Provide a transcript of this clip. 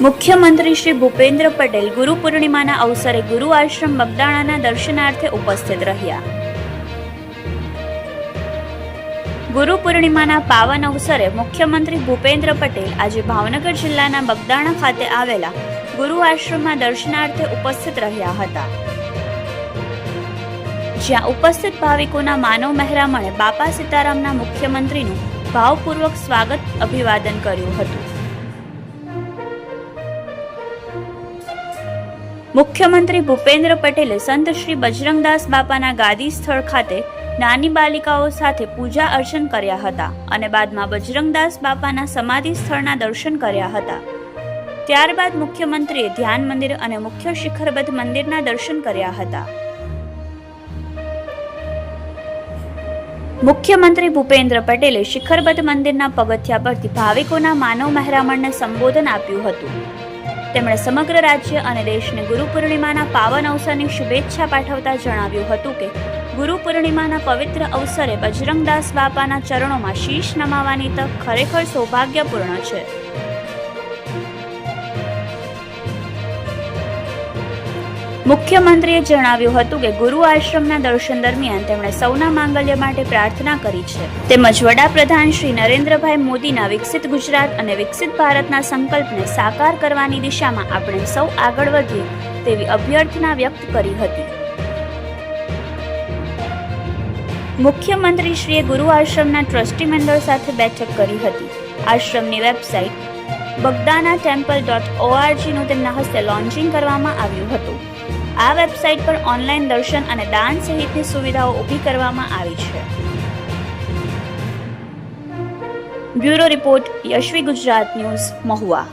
મુખ્યમંત્રી શ્રી ભૂપેન્દ્ર પટેલ ગુરુ પૂર્ણિમાના અવસરે ગુરુ આશ્રમ બગદાણાના દર્શનાર્થે ઉપસ્થિત રહ્યા. ગુરુ પૂર્ણિમાના પાવન અવસરે મુખ્યમંત્રી ભૂપેન્દ્ર પટેલ આજે ભાવનગર જિલ્લાના બગદાણા ખાતે આવેલા ગુરુ આશ્રમમાં દર્શનાર્થે ઉપસ્થિત રહ્યા હતા. જ્યાં ઉપસ્થિત ભાવિકોના માનવ મહેરામણે બાપા સીતારામના મુખ્યમંત્રીનું ભાવપૂર્વક સ્વાગત અભિવાદન કર્યું હતું. મુખ્યમંત્રી ભૂપેન્દ્ર પટેલે સંત શ્રી બજરંગદાસ બાપાના ગાદી સ્થળ ખાતે નાની બાલિકાઓ સાથે પૂજા અર્ચન કર્યા હતા અને બાદમાં બજરંગદાસ બાપાના સમાધિ સ્થળના દર્શન કર્યા હતા. ત્યારબાદ મુખ્યમંત્રીએ ધ્યાન મંદિર અને મુખ્ય શિખરબદ્ધ મંદિરના દર્શન કર્યા હતા. મુખ્યમંત્રી ભૂપેન્દ્ર પટેલે શિખરબદ્ધ મંદિરના પગથિયા પરથી ભાવિકોના માનવ મહેરામણને સંબોધન આપ્યું હતું. તેમણે સમગ્ર રાજ્ય અને દેશને ગુરુ પૂર્ણિમાના પાવન અવસરની શુભેચ્છા પાઠવતા જણાવ્યું હતું કે, ગુરુ પૂર્ણિમાના પવિત્ર અવસરે બજરંગદાસ બાપાના ચરણોમાં શીશ નમાવાની તક ખરેખર સૌભાગ્યપૂર્ણ છે. મુખ્યમંત્રીએ જણાવ્યું હતું કે ગુરુ આશ્રમના દર્શન દરમિયાન તેમણે સૌના માંગલ્ય માટે પ્રાર્થના કરી છે. તેમજ વડાપ્રધાન શ્રી નરેન્દ્રભાઈ મોદીના વિકસિત ગુજરાત અને વિકસિત ભારતના સંકલ્પને સાકાર કરવાની દિશામાં આપણે સૌ આગળ વધીએ તેવી અભ્યર્થના વ્યક્ત કરી હતી. મુખ્યમંત્રીશ્રીએ ગુરુ આશ્રમના ટ્રસ્ટી મંડળ સાથે બેઠક કરી હતી. આશ્રમની વેબસાઇટ બગદાના ટેમ્પલ ડોટ ઓઆરજીનું તેમના હસ્તે લોન્ચિંગ કરવામાં આવ્યું હતું. આ વેબસાઇટ પર ઓનલાઈન દર્શન અને દાન સહિતની સુવિધાઓ ઊભી કરવામાં આવી છે. Bureau report Yashvi Gujarat news Mahuva.